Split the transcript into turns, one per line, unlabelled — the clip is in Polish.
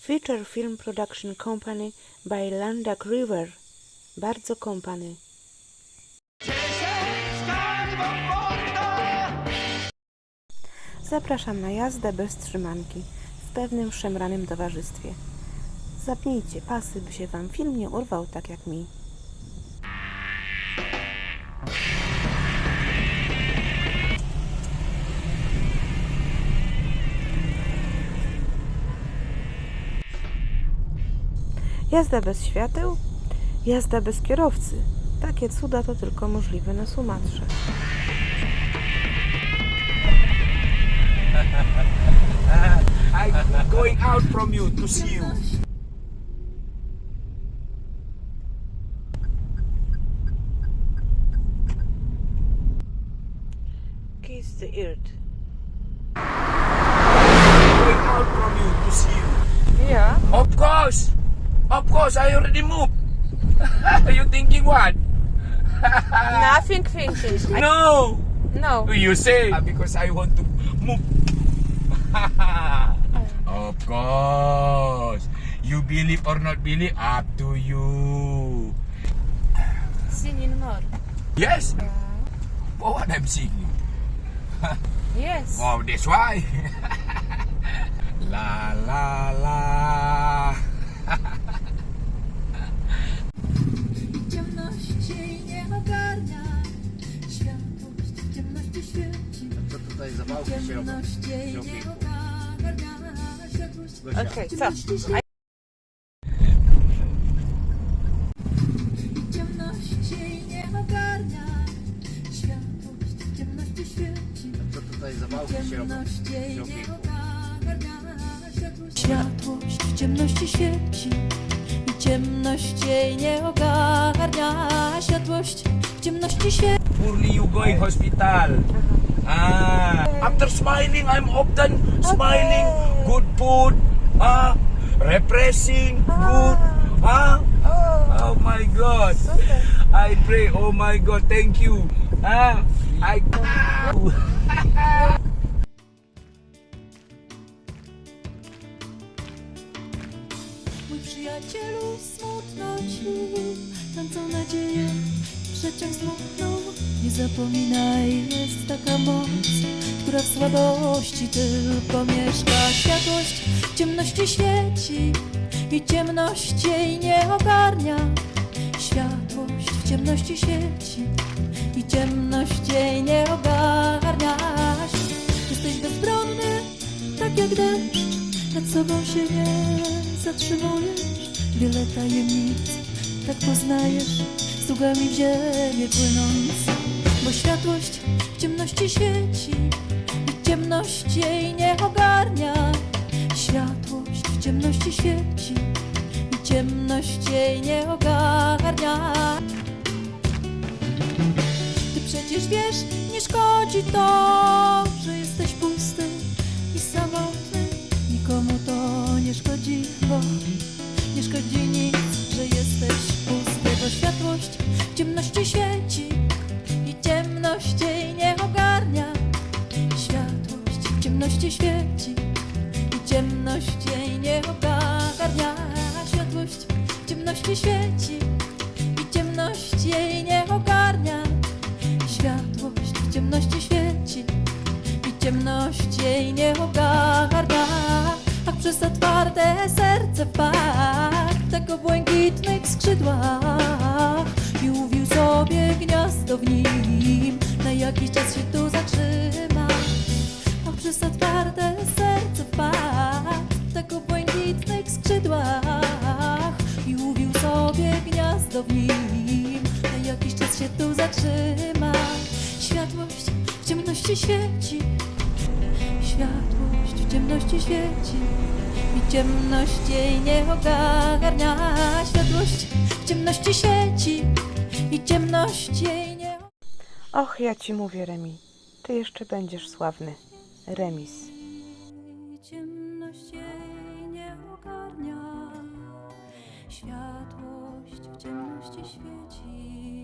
Feature Film Production Company by Landak River. Bardzo Company. Zapraszam na jazdę bez trzymanki w pewnym szemranym towarzystwie. Zapnijcie pasy, by się Wam film nie urwał tak jak mi. Jazda bez świateł, jazda bez kierowcy. Takie cuda to tylko możliwe na Sumatrze.
I'm going out from you to see you.
Kiss the earth.
Going out from you to see you.
Yeah.
Of course. Of course, I already moved. Are you thinking what?
Nothing thinking.
No.
No.
You say "Ah, because I want to move. of course. You believe or not believe, up to you.
Singing more.
Yes. For what I'm singing.
Yes.
Wow, that's why. la la la.
Tutaj zawałki się robią?
Okej, co?
Co tutaj zawałki się robią?
Światłość w ciemności świeci I ciemność jej nie ogarnia Światłość w ciemności świeci
you going hospital. Ah, after smiling, I'm often smiling. Good food. Ah, repressing. Good. Ah. Oh my God. I pray. Oh my God. Thank you. Ah, I.
Mój przyjacielu smutno ci Trącą nadzieję Przeciąg zmoknął Zapominaj Jest taka moc Która w słabości tylko mieszka. Światłość w ciemności świeci I ciemność jej nie ogarnia. Światłość w ciemności świeci I ciemność jej nie ogarnia. Jesteś bezbronny Tak jak deszcz nad sobą się nie zatrzymujesz. Wiele tajemnic tak poznajesz Sługami w ziemię płynąc Bo światłość w ciemności świeci I ciemność jej nie ogarnia. Światłość w ciemności świeci I ciemność jej nie ogarnia. Ty przecież wiesz, nie szkodzi to, że jesteś pusty i samotny. Nikomu to nie szkodzi, bo nie szkodzi nic, że jesteś pusty, bo światłość w ciemności świeci świeci i ciemność jej nie ogarnia. Światłość ciemności świeci i ciemność jej nie ogarnia. Światłość w ciemności świeci i ciemność jej nie ogarnia. A przez otwarte serce wpadł tego błękitnych skrzydłach i uwił sobie gniazdo w nim. Na jakiś czas się tu skrzydłach i uwił sobie gniazdo w nim. Na jakiś czas się tu zatrzyma. Światłość w ciemności świeci. Światłość w ciemności świeci. I ciemność jej nie ogarnia. Światłość w ciemności świeci. I ciemność jej nie
Och, ja ci mówię, Remi. Ty jeszcze będziesz sławny. Remis.
Ciemność jej ciemności świeci.